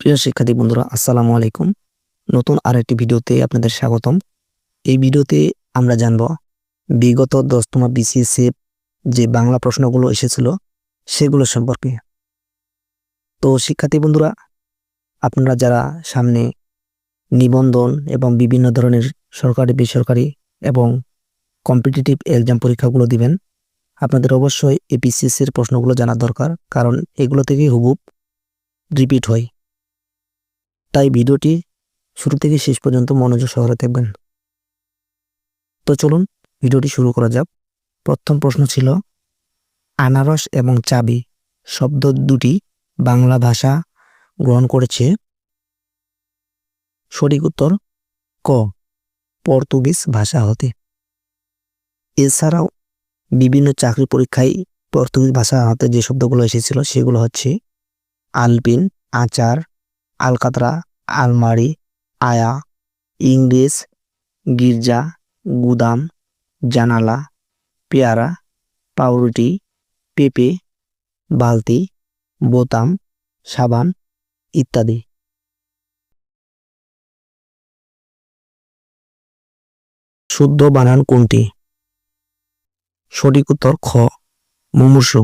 প্রিয় শিক্ষার্থী বন্ধুরা, আসসালামু আলাইকুম। নতুন আরেকটি ভিডিওতে আপনাদের স্বাগতম। এই ভিডিওতে আমরা জানব বিগত দশতম বিসিএসএ যে বাংলা প্রশ্নগুলো এসেছিল সেগুলো সম্পর্কে। তো শিক্ষার্থী বন্ধুরা, আপনারা যারা সামনে নিবন্ধন এবং বিভিন্ন ধরনের সরকারি, বেসরকারি এবং কম্পিটিটিভ এক্সাম পরীক্ষাগুলো দিবেন, আপনাদের অবশ্যই এপিসিএসির প্রশ্নগুলো জানা দরকার, কারণ এগুলো থেকে হুবুব রিপিট হয়। তাই ভিডিওটি শুরু থেকে শেষ পর্যন্ত মনোযোগ সহকারে দেখবেন। তো চলুন ভিডিওটি শুরু করা যাক। প্রথম প্রশ্ন ছিল, আনারস এবং চাবি শব্দ দুটি বাংলা ভাষা গ্রহণ করেছে। সঠিক উত্তর, ক, পর্তুগিজ ভাষা হতে। এছাড়াও বিভিন্ন চাকরি পরীক্ষায় পর্তুগিজ ভাষা হাতে যে শব্দগুলো এসেছিল সেগুলো হচ্ছে আলপিন, আচার আলকাতরা, আলমারি, আয়া, ইংরেজ, গির্জা, গুদাম, জানালা, পেয়ারা, পাউরুটি, পেঁপে, বালতি, বোতাম, সাবান ইত্যাদি। শুদ্ধ বানান কোনটি? সঠিক উত্তর খ, মুমূর্ষু।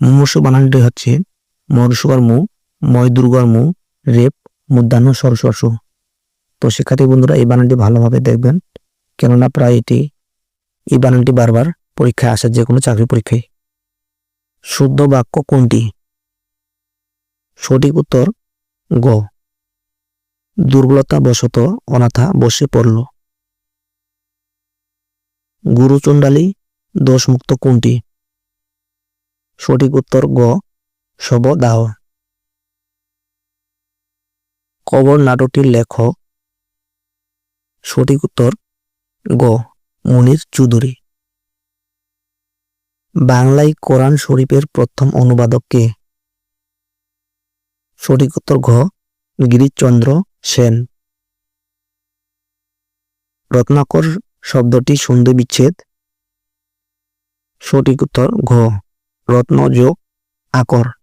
মুমূর্ষু বানানটি হচ্ছে মরসুকার মু ময় দুর্গার মু রেপ মুদ্রান্ন সরস্বরসু তো শিক্ষার্থী বন্ধুরা, এই বানানটি ভালোভাবে দেখবেন। কেননা প্রায় এটি, এই বানানটি বারবার পরীক্ষায় আসে যে কোনো চাকরি পরীক্ষায়। শুদ্ধ বাক্য কোনটি? সঠিক উত্তর, গ। দুর্বলতা বশত অনাথা বসে পড়ল। গুরুচণ্ডালী দোষমুক্ত কোনটি? সঠিক উত্তর, গ। শবদাহ কবর নাটকটির লেখক। সঠিক উত্তর, গ, মনির চৌধুরী। বাংলায় কোরআন শরীফের প্রথম অনুবাদক কে? সঠিক উত্তর, ঘ, গিরিশচন্দ্র সেন। রত্নাকর শব্দটি সন্ধি বিচ্ছেদ। সঠিক উত্তর, ঘ রত্ন যোগ আকর।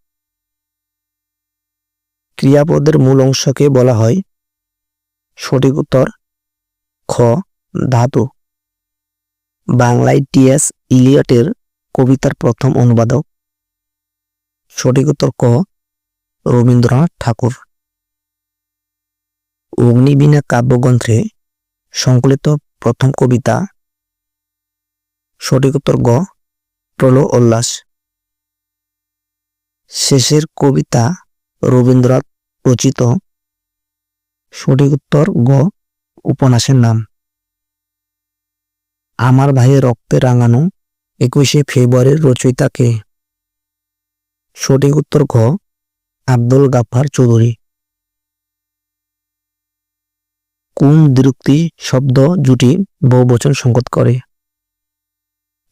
ক্রিয়াপদের মূল অংশকে বলা হয়। সঠিক উত্তর, খ, ধাতু। বাংলায় টিএস ইলিয়টের কবিতার প্রথম অনুবাদক। সঠিক উত্তর, ক, রবীন্দ্রনাথ ঠাকুর। অগ্নিবীণা কাব্যগ্রন্থে সংকলিত প্রথম কবিতা। সঠিক উত্তর, গ প্রল উল্লাস। শেষের কবিতা রবীন্দ্রনাথ রচিত। সঠিক উত্তর গ, উপন্যাসের নাম। আমার ভাইয়ের রক্তে রাঙানো একুশে ফেব্রুয়ারির রচয়িতাকে। সঠিক উত্তর ঘ, আব্দুল গাফার চৌধুরী। কোন দ্বিরুক্তি শব্দ জুটি বহুবচন সংকট করে?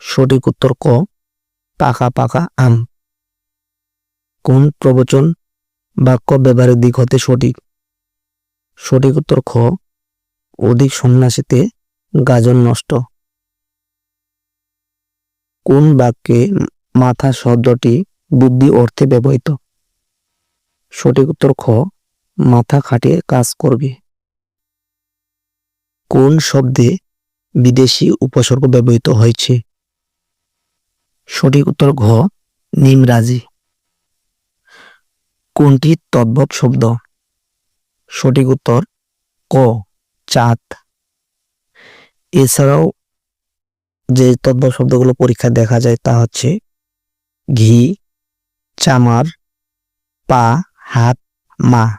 সঠিক উত্তর ক, পাকা পাকা আম। কোন প্রবচন বাক্য ব্যবহারের দিক হতে সঠিক। সঠিক উত্তর খ, অধিক সন্ন্যাসীতে গাজন নষ্ট। কোন বাক্যে মাথা শব্দটি বুদ্ধি অর্থে ব্যবহৃত? সঠিক উত্তর খ, মাথা খাটিয়ে কাজ করবে। কোন শব্দে বিদেশি উপসর্গ ব্যবহৃত হয়েছে? সঠিক উত্তর ঘ, নিমরাজি। কোনটি তদ্ভব শব্দ? সঠিক উত্তর, ক, চাঁদ। এছাড়াও যে তদ্ভব শব্দগুলো পরীক্ষায় দেখা যায় তা হচ্ছে ঘি, চামার, পা, হাত, মা।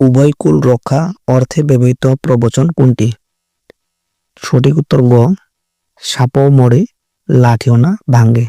উভয় কুল রক্ষা অর্থে ব্যবহৃত প্রবচন কোনটি? সঠিক উত্তর গ, সাপও মরে, লাঠিও না, ভাঙ্গে।